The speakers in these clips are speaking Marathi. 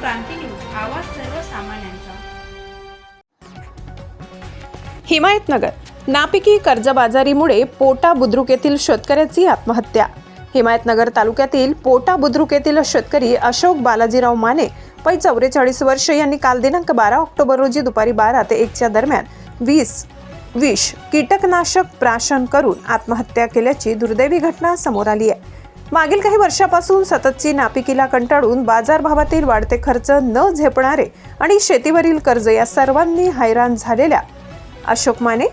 क्रांती न्यूज आवाज सर्वसामान्यांचा. हिमायतनगर नापिकी कर्जबाजारीमुळे पोटा बुद्रुक येथील शेतकऱ्याची आत्महत्या. हिमायतनगर तालुक्यातील पोटा बुद्रुक येथील शेतकरी अशोक बालाजीराव माने पै चौवेचाळीस वर्ष यांनी काल दिनांक बारा ऑक्टोबर रोजी दुपारी बारा ते एकच्या दरम्यान वीस विष कीटकनाशक प्राशन करून आत्महत्या केल्याची दुर्दैवी घटना समोर आली आहे. मागील काही वर्षापासून सततची नापिकीला कंटाळून बाजारभावातील वाढते खर्च न झेपणारे आणि शेतीवरील कर्ज या सर्वांनी हैराण झालेल्या अशोक माने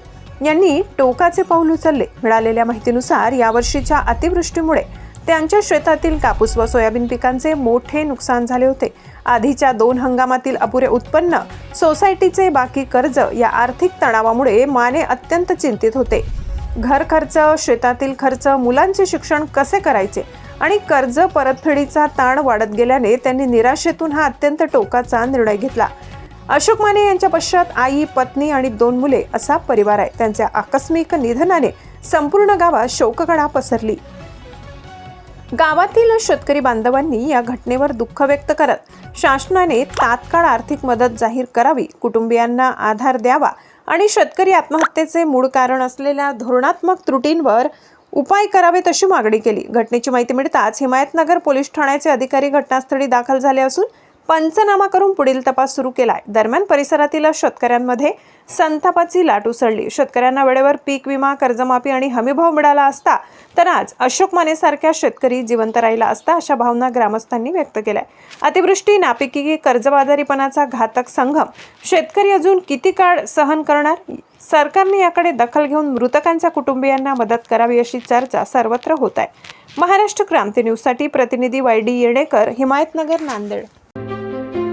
यांनी टोकाचे पाऊल उचलले. मिळालेल्या माहितीनुसार यावर्षीच्या अतिवृष्टीमुळे त्यांच्या शेतातील कापूस व सोयाबीन पिकांचे मोठे नुकसान झाले होते. आधीच्या दोन हंगामातील अपुरे उत्पन्न सोसायटीचे बाकी कर्ज या आर्थिक तणावामुळे माने अत्यंत चिंतित होते. घर खर्च शेतातील खर्च मुलांचे शिक्षण कसे करायचे आणि कर्ज परतफेडीचा ताण वाढत गेल्याने त्यांनी निराशेतून हा अत्यंत टोकाचा निर्णय घेतला. अशोक माने यांच्या पश्चात आई पत्नी आणि दोन मुले असा परिवार आहे. त्यांच्या आकस्मिक निधनाने संपूर्ण गावात शोककळा पसरली. गावातील शेतकरी बांधवांनी या घटनेवर दुःख व्यक्त करत शासनाने तात्काळ आर्थिक मदत जाहीर करावी कुटुंबियांना आधार द्यावा आणि शेतकरी आत्महत्येचे मूळ कारण असलेल्या धोरणात्मक त्रुटींवर उपाय करावेत अशी मागणी केली. घटनेची माहिती मिळताच हिमायतनगर पोलीस ठाण्याचे अधिकारी घटनास्थळी दाखल झाले असून पंचनामा करून पुढील तपास सुरू केलाय. दरम्यान परिसरातील शेतकऱ्यांमध्ये संतापाची लाट उसळली. शेतकऱ्यांना वेळेवर पीक विमा कर्जमाफी आणि हमीभाव मिळाला असता तर आज अशोक मानेसारख्या शेतकरी जिवंत राहिला असता अशा भावना ग्रामस्थांनी व्यक्त केल्या. अतिवृष्टी नापिकी कर्जबाजारीपणाचा घातक संघम शेतकरी अजून किती काळ सहन करणार? सरकारने याकडे दखल घेऊन मृतकांच्या कुटुंबियांना मदत करावी अशी चर्चा सर्वत्र होत आहे. महाराष्ट्र क्रांती न्यूजसाठी प्रतिनिधी वाय डी येणेकर हिमायतनगर नांदेड.